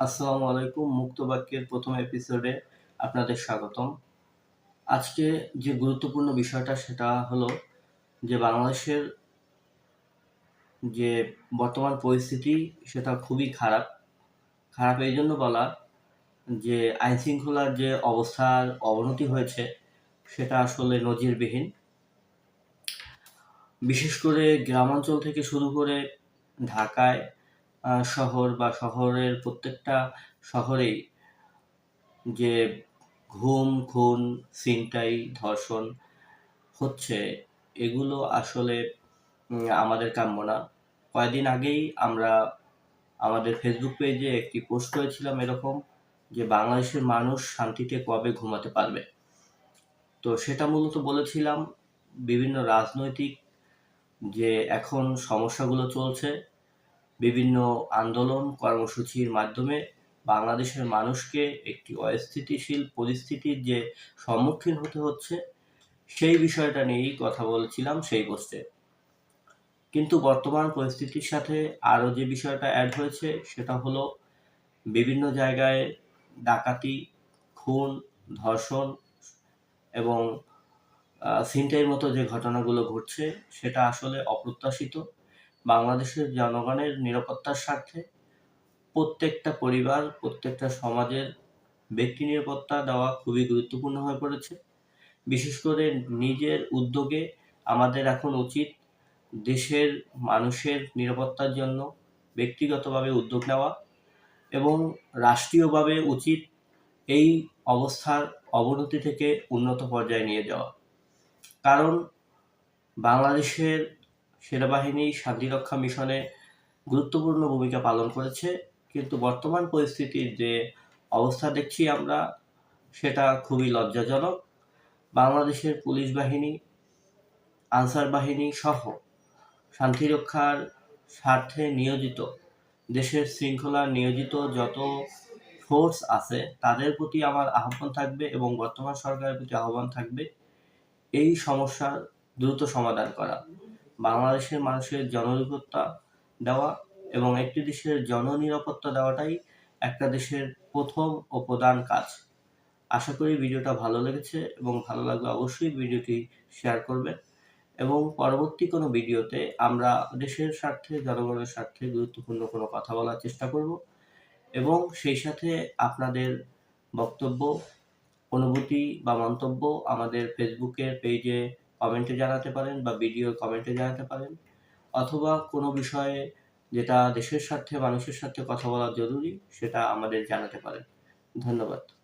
আসসালামু আলাইকুম মুক্ত বাক্যের প্রথম এপিসোডে আপনাদের স্বাগতম। আজকে যে গুরুত্বপূর্ণ বিষয়টা সেটা হলো যে বাংলাদেশের যে বর্তমান পরিস্থিতি সেটা খুবই খারাপ। খারাপ এই জন্য বলা যে আইন শৃঙ্খলার যে অবস্থার অবনতি হয়েছে সেটা আসলে নজিরবিহীন। বিশেষ করে গ্রামাঞ্চল থেকে শুরু করে ঢাকায় শহর বা শহরের প্রত্যেকটা শহরেই যে ঘুম, খুন, ছিনতাই, ধর্ষণ হচ্ছে, এগুলো আসলে আমাদের কাম্য না। কয়েকদিন আগেই আমরা আমাদের ফেসবুক পেজে একটি পোস্ট করেছিলাম এরকম যে বাংলাদেশের মানুষ শান্তিতে কবে ঘুমাতে পারবে? তো সেটা মূলত বলেছিলাম বিভিন্ন রাজনৈতিক যে এখন সমস্যাগুলো চলছে বিভিন্ন আন্দোলন কর্মসূচির মাধ্যমে বাংলাদেশের মানুষকে একটি অস্থিতিশীল পরিস্থিতির যে সম্মুখীন হতে হচ্ছে সেই বিষয়টা নিয়েই কথা বলছিলাম সেই পোস্টে। কিন্তু বর্তমান পরিস্থিতির সাথে আরও যে বিষয়টা অ্যাড হয়েছে সেটা হলো বিভিন্ন জায়গায় ডাকাতি খুন ধর্ষণ এবং আহ, ছিনতাইয়ের মতো যে ঘটনাগুলো ঘটছে সেটা আসলে অপ্রত্যাশিত। বাংলাদেশের জনগণের নিরাপত্তার স্বার্থে প্রত্যেকটা পরিবার, প্রত্যেকটা সমাজের ব্যক্তি নিরাপত্তা দেওয়া খুবই গুরুত্বপূর্ণ হয়ে পড়েছে। বিশেষ করে নিজের উদ্যোগে আমাদের এখন উচিত দেশের মানুষের নিরাপত্তার জন্য ব্যক্তিগতভাবে উদ্যোগ নেওয়া এবং রাষ্ট্রীয়ভাবে উচিত এই অবস্থার অবনতি থেকে উন্নত পর্যায়ে নিয়ে যাওয়া। কারণ বাংলাদেশের সেনাবাহিনী শান্তিরক্ষা মিশনে গুরুত্বপূর্ণ ভূমিকা পালন করেছে, কিন্তু বর্তমান পরিস্থিতির যে অবস্থা দেখছি আমরা, সেটা খুবই লজ্জাজনক। বাংলাদেশের পুলিশ বাহিনী, আনসার বাহিনী সহ শান্তিরক্ষার স্বার্থে নিয়োজিত, দেশের শৃঙ্খলা নিয়োজিত যত ফোর্স আছে, তাদের প্রতি আমার আহ্বান থাকবে এবং বর্তমান সরকারের প্রতি আহ্বান থাকবে, এই সমস্যার দ্রুত সমাধান করা। বাংলাদেশের মানুষের জননিরাপত্তা দেওয়া এবং একটি দেশের জননিরাপত্তা দেওয়াটাই একটা দেশের প্রথম ও প্রধান কাজ। আশা করি ভিডিওটা ভালো লেগেছে এবং ভালো লাগলে অবশ্যই ভিডিওটি শেয়ার করবেন এবং পরবর্তী কোনো ভিডিওতে আমরা দেশের স্বার্থে, জনগণের স্বার্থে গুরুত্বপূর্ণ কোনো কথা বলার চেষ্টা করব এবং সেই সাথে আপনাদের বক্তব্য, অনুভূতি বা মন্তব্য আমাদের ফেসবুকের পেজে কমেন্টে জানাতে পারেন বা ভিডিও কমেন্টে জানাতে পারেন, অথবা কোনো বিষয়ে যেটা দেশের স্বার্থে, মানুষের সাথে কথা বলা জরুরি, সেটা আমাদের জানাতে পারেন। ধন্যবাদ।